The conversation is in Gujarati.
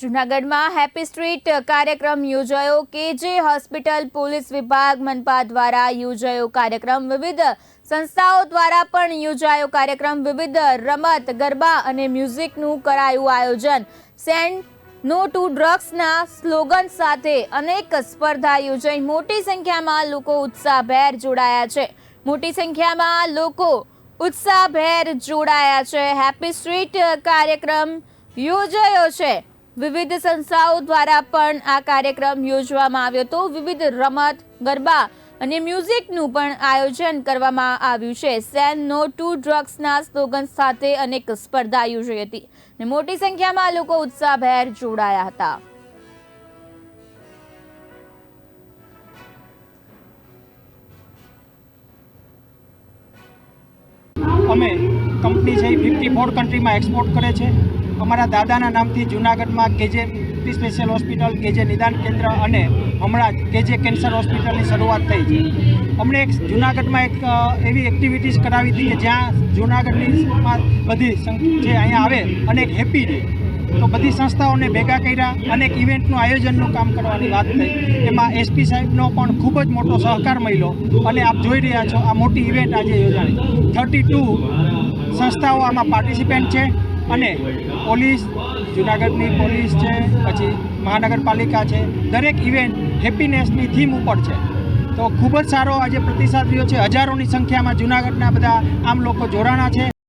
જૂનાગઢમાં હેપી સ્ટ્રીટ કાર્યક્રમ યોજાયો. કે જે હોસ્પિટલ, પોલીસ વિભાગ, મનપા દ્વારા યોજાયો કાર્યક્રમ. વિવિધ સંસ્થાઓ દ્વારા પણ યોજાયો કાર્યક્રમ. વિવિધ રમત, ગરબા અને મ્યુઝિકનું કરાયું આયોજન. સેન્ડ નો ટુ ડ્રગ્સના સ્લોગન સાથે અનેક સ્પર્ધા યોજાઈ. મોટી સંખ્યામાં લોકો ઉત્સાહભેર જોડાયા છે. મોટી સંખ્યામાં લોકો ઉત્સાહભેર જોડાયા છે. હેપી સ્ટ્રીટ કાર્યક્રમ યોજાયો છે. વિવિધ સંસ્થાઓ દ્વારા પણ આ કાર્યક્રમ યોજવામાં આવ્યો હતો. વિવિધ રમત, ગરબા અને મ્યુઝિકનું પણ આયોજન કરવામાં આવ્યું છે. સેન નો ટુ ડ્રગ્સના સ્લોગન સાથે અનેક સ્પર્ધા યોજાઈ હતી અને મોટી સંખ્યામાં લોકો ઉત્સાહભેર જોડાયા હતા. અમે કંપની છે ફિફ્ટી ફોર કન્ટ્રીમાં એક્સપોર્ટ કરે છે. અમારા દાદાના નામથી જુનાગઢમાં કેજે જે સ્પેશિયલ હોસ્પિટલ કેજે નિદાન કેન્દ્ર અને હમણાં જ કેજે કેન્સર હોસ્પિટલની શરૂઆત થઈ છે. અમને એક જુનાગઢમાં એક એવી એક્ટિવિટીઝ કરાવી હતી કે જ્યાં જુનાગઢની બધી જે અહીંયા આવે અને એક હેપી ડે તો બધી સંસ્થાઓને ભેગા કર્યા અને એક ઇવેન્ટનું આયોજનનું કામ કરવાની વાત થઈ. એમાં એસપી સાહેબનો પણ ખૂબ જ મોટો સહકાર મળ્યો અને આપ જોઈ રહ્યા છો આ મોટી ઇવેન્ટ આજે યોજાણી થર્ટી ટુ સંસ્થાઓ આમાં પાર્ટિસિપેન્ટ છે. અને પોલીસ, જુનાગઢની પોલીસ છે, પછી મહાનગરપાલિકા છે, દરેક ઇવેન્ટ હેપીનેસની થીમ ઉપર છે. તો ખૂબ જ સારો આજે પ્રતિસાદ રહ્યો છે. હજારોની સંખ્યામાં જુનાગઢના બધા આમ લોકો જોડાણા છે.